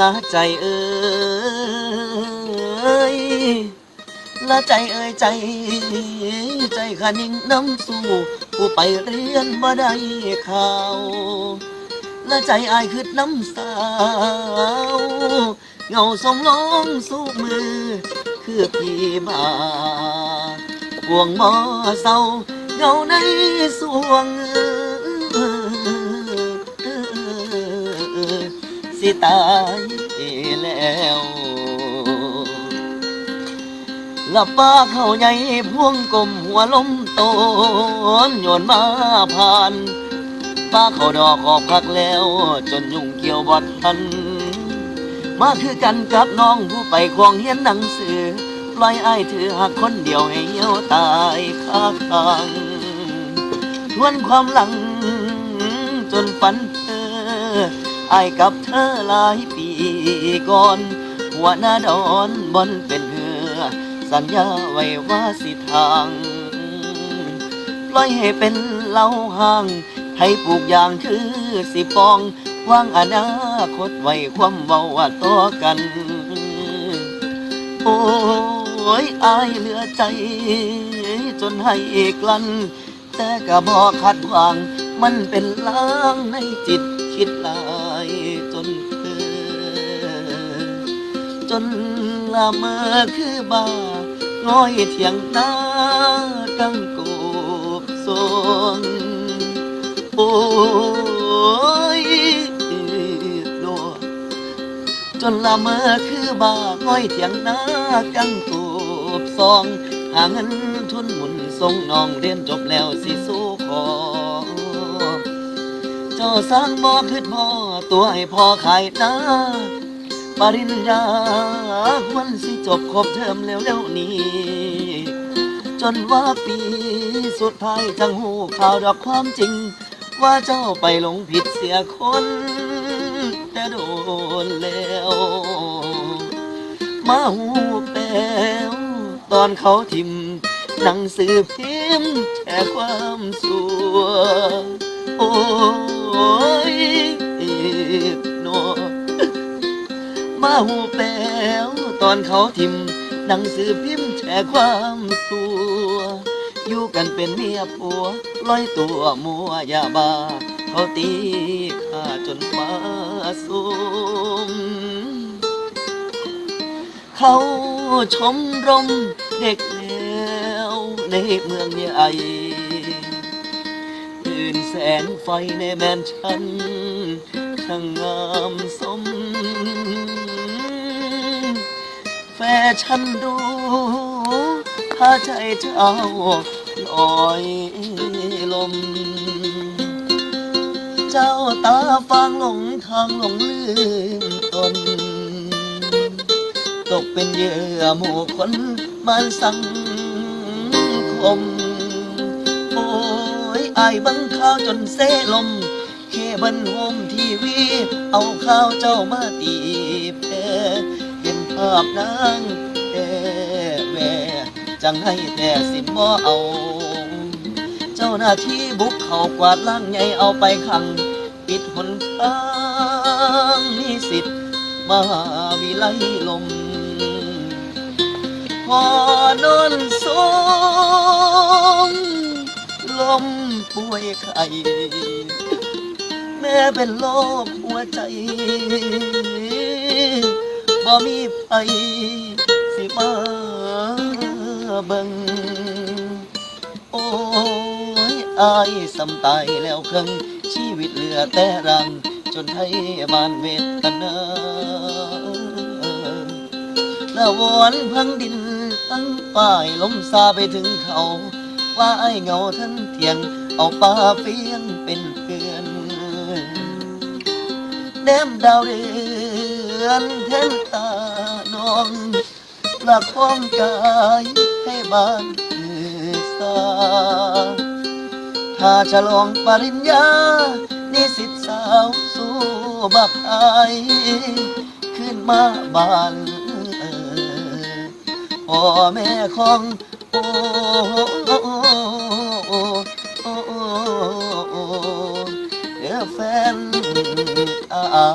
ละใจเอ้ยละใจเอ้ยใจ ใจขานิ่งน้ำสู่ผู้ไปเรียนบ่ได้ข่าวละใจอายคือน้ำสาวเงาสมลงสู้มือ คือพี่มาบวงมอเศร้าเงาในสวง สิตายแล้วลับป้าเข้าใหญ่พวงกลมหัวลมโตนโยนมาผ่านป้าเขาดอกออกพักแล้ว จนยุ่งเกี่ยวบอดทัน มาคือกันกับน้องผู้ไปควงเฮียนหนังสือปล่อยอ้ายถือหักคนเดียวให้เหี่ยวตายคาทางทวนความหลังจนฝันเธอ อายกับเธอหลายปีก่อน หัวหน้าดอนบอนเป็นเหือ สัญญาไว้ว่าสิทางปล่อยให้เป็นเล่าห่าง ให้ปลูกอย่างคือสิปองวางอนาคตไว้ความเบาว่าต่อกัน โอ้ยอายเหลือใจ จนให้กลัน แต่ก็บอกขัดหวัง มันเป็นล้างในจิตคิดลา จนละเมอคือบ้าง้อยเถียงหน้ากังกูบสวงโอ้ยโดจนละเมอคือบ้าง้อยเถียงหน้ากังกูบสองหาเงินทุนหมุนส่งน้องเรียนจบแล้วสิสู้ขอเจ้าสร้างบ่คิดพ่อตัวให้พ่อขายหน้า ปริญญาควรสิจบครบเทอมแล้วแล้วนี้ จนว่าปีสุดท้ายจังหูข่าวดอกความจริง ว่าเจ้าไปหลงผิดเสียคน แต่โดนแล้ว มาหูแป้วตอนเขาทิมหนังสือพิมพ์แชร์ความสัวโอ้ย หูแป้วตอนเขาทิมหนังสือพิมพ์แชร์ความสัว อยู่กันเป็นเมียผัวลอยตัวมัวยาบา เขาตีข้าจนฟ้าสูมเขาชมรมเด็กแล้วในเมืองใหญ่ตื่นแสงไฟในแมนชันช่างงามสม ฟชั่นดูพาใจเจ้าลอยลม เจ้าตาฟางหลงทางหลงลืมตนตกเป็นเหยื่อหมู่คนบ้านสังคม โอ้ยอายบังข้าวจนเซลมเคบันโฮมทีวี เอาข้าวเจ้ามาตีแพ้ เห็นางแต่แม่จังให้แต่สิบ่เอา เจ้าหน้าที่บุกเข้ากวาดล่างใหญ่เอาไปขัง ปิดหนทางมีสิทธิ์มาวิไลลมพอนอนสงลมป่วยไข้แม่เป็นโรคหัวใจ บ่มีไผสิมาเบิ่งโอ้ยอายสำตายแล้วครึ่งชีวิตเหลือแต่รัง จนไทยบ้านเวทนาละวอนพังดินพังป้ายลมซาไปถึงเขา ว่าไอ้เงาทั้งเทียง เอาป่าเฟียงเป็นเพื่อนแนมดาวเรื อนแทนตาน้องประคองกายให้บ้านคือสาถ้าฉลองปริญญา นิสิตสาวสู้บักอายขึ้นมาบ้านพ่อแม่ของโอ้โอ้โอ้โอ้โอ้เอแฟนอา